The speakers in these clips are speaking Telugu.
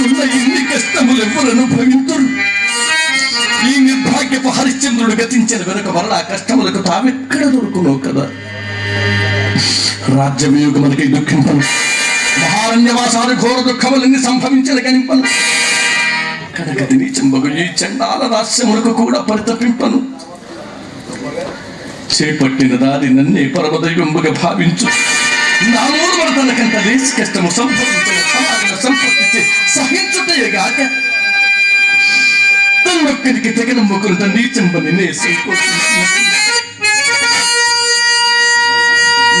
కాకుండా ఇన్ని కష్టములు ఎవరు అనుభవింతురు ఈ నిర్భాగ్యపు హరిశ్చంద్రుడు గతించిన వెనుక మరలా కష్టములకు తామెక్కడ దొరుకును కదా. రాజ్యవియోగ మనకి దుఃఖింపను మహారణ్యవాసాలు ఘోర దుఃఖములన్నీ సంభవించిన గణింపను. నీ నీచంబగు ఈ చండాల రాస్యములకు కూడా పరితపింపను. చేపట్టిన దారి నన్నే పరమదైవంబుగా భావించు. నా మూలమున తనకంత లేచి కష్టము సంభవించిన సమాజం సంపత్తి సహించుటయేగాక తన్నొక్కరికి తెగన మొక్కులు నీచంబని నే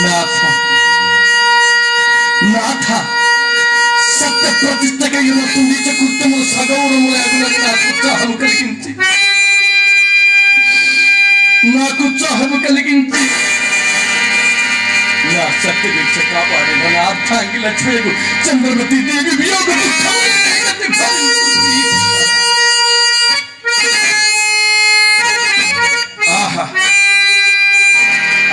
నాథ నాథ సత్య ప్రతిష్టగా ఇరువత్తు నీచ కృత్యములు సగౌరములాగునని నాకు ఉత్సాహము కలిగించి నాకు ఉత్సాహము కలిగించి నా సత్య దీక్ష కాపాడిన నా అర్థాంగి లక్ష్మీకు చంద్రమతి దేవి వియోగ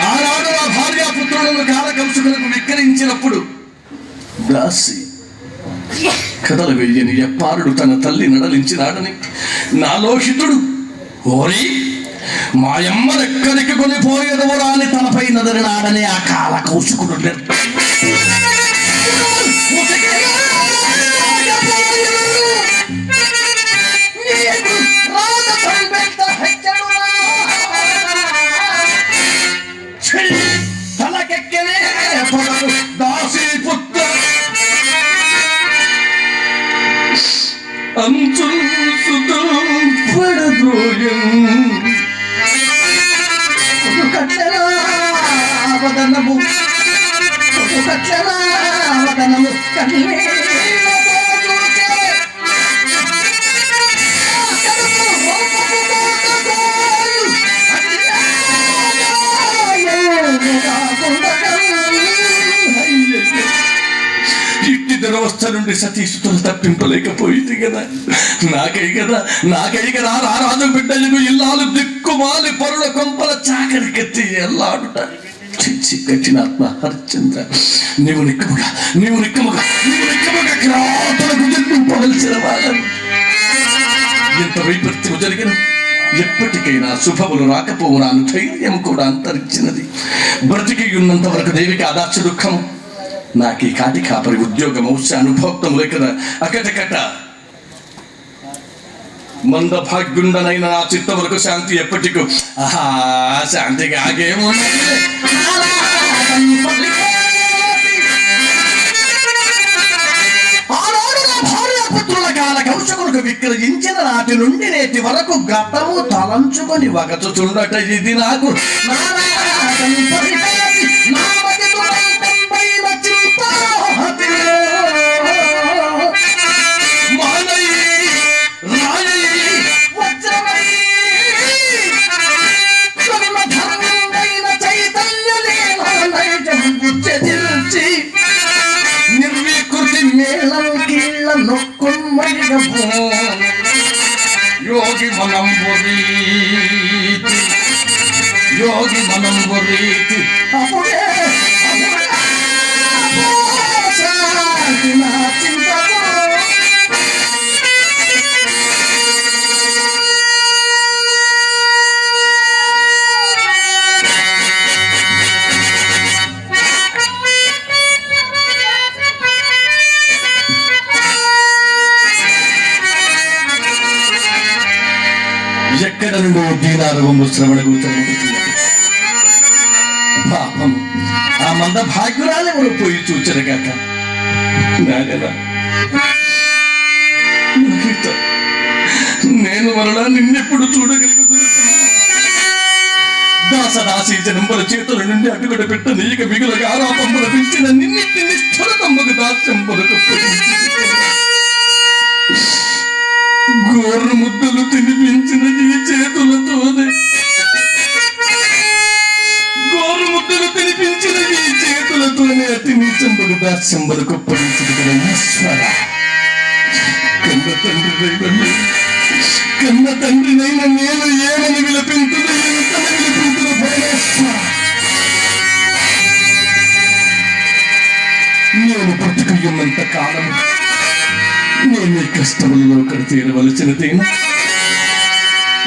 ఆనాడు ఆ భార్యాపుత్రులను కాలకంసుకులకు విక్రయించినప్పుడు దాసి కథలు వెయ్యని ఎప్పారుడు తన తల్లి నడలించినాడని. నాలోహితుడు ఓరీ మాయమ్మనెక్కడికి కొనిపోయేదవురా అని తనపై నదరినాడని ఆ కాల కౌశికుడు తలకెక్కనే సుతులు దురవస్థ నుండి సతీసుతులు తప్పింపలేకపోయింది కదా. నాకై కదా నాకై కదా రా రాజు బిడ్డలకు ఇల్లాలు దిక్కుమాలి పరుల కొంపల చాకరికెత్తి ఎల్లాడుట చిచ్చి పెట్టిన ఆత్మ హరిశ్చంద్ర. నీవు నిక్కముగా నీవు నిక్కముగా నీవు నిక్కముగా క్రాతులకు జన్మింపవలసిన వాళ్ళను ఎంత వైపరీత్యం జరిగిన ఎప్పటికైనా శుభములు రాకపోవునాను ధైర్యం కూడా అంతరించినది. బ్రతికి ఉన్నంత వరకు దేవికి అదాచ దుఃఖం. నాకు ఈ కాటి కాపరి ఉద్యోగం వచ్చే అనుభోక్తం లేక అకటకట మందభాగ్యుండనైన నా చిత్త వరకు శాంతి ఎప్పటికు. ఆహా శాంతిగా ఆగేమున్నది కాల కౌశకులకు విక్రయించిన నాటి నుండి నేటి వరకు గతము తలంచుకొని వగచుచుండట ఇది నాకు. నారాయణి যোগী বলম বরীতি যোগী বলম বরীতি আপনি దీనారవము శ్రవణ కూర్చొని పాపం. ఆ మంద భాగ్యురాలెవరు పోయి చూచరగాక కదా నాకిత, నేను మరలా నిన్నెప్పుడు చూడగలుగుతున్నా. దాసదాసి జనంబల చేతుల నుండి అటుగడ పెట్ట నీక మిగులుగా గారాపంబుల పెంచిన నిన్నెట్టి నిష్ఠుల తమ్మకు దాస్యంబులకు గోర్రు ముద్దలు తినిపించిన ఈ చేతులతోనే బిడ్డలు కనిపించిన ఈ చేతులతోనే అతి నీచంబడు దాస్యం వరకు ఈశ్వర. కన్న తండ్రి కన్న తండ్రినైన నేను ఏమని విలపింతును ఎంతని పరమేశ్వర నేను కాలం నేను ఈ కష్టములలో ఒకటి తీరవలసినదేనా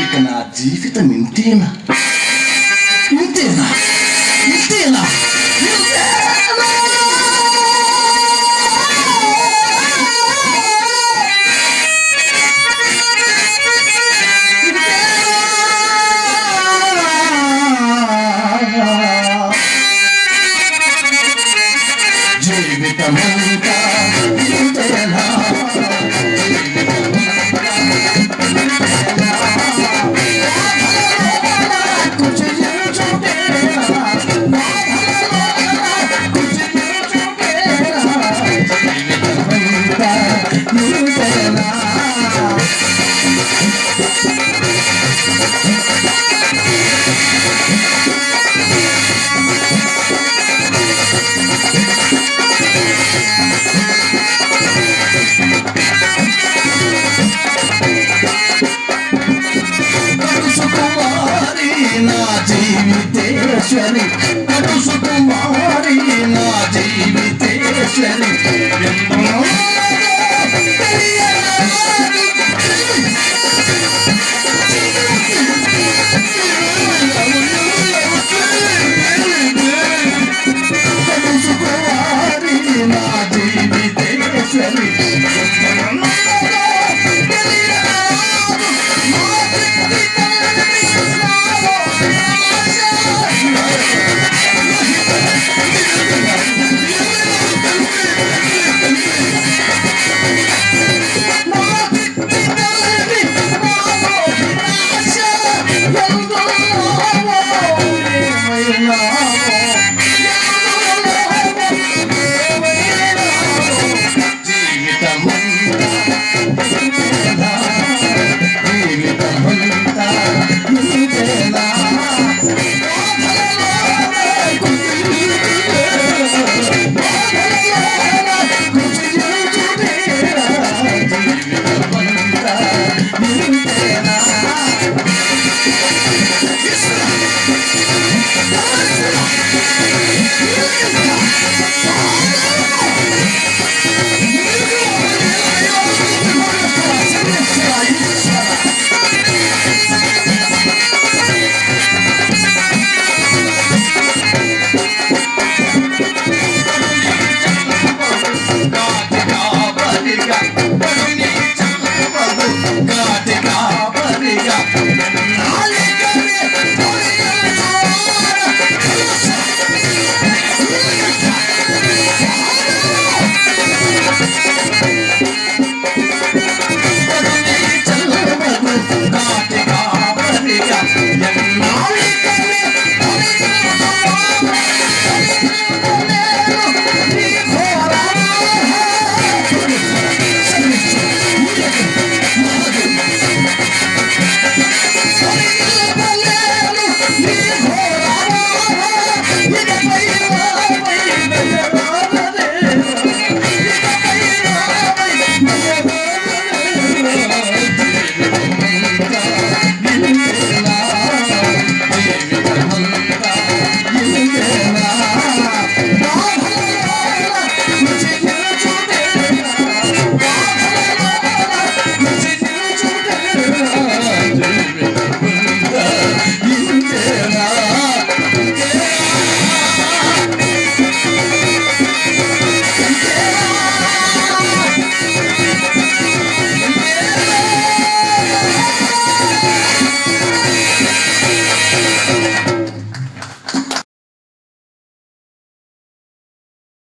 ఇక నా జీవితం ఇంతేనా? ఇంతేనా? ఇంతేనా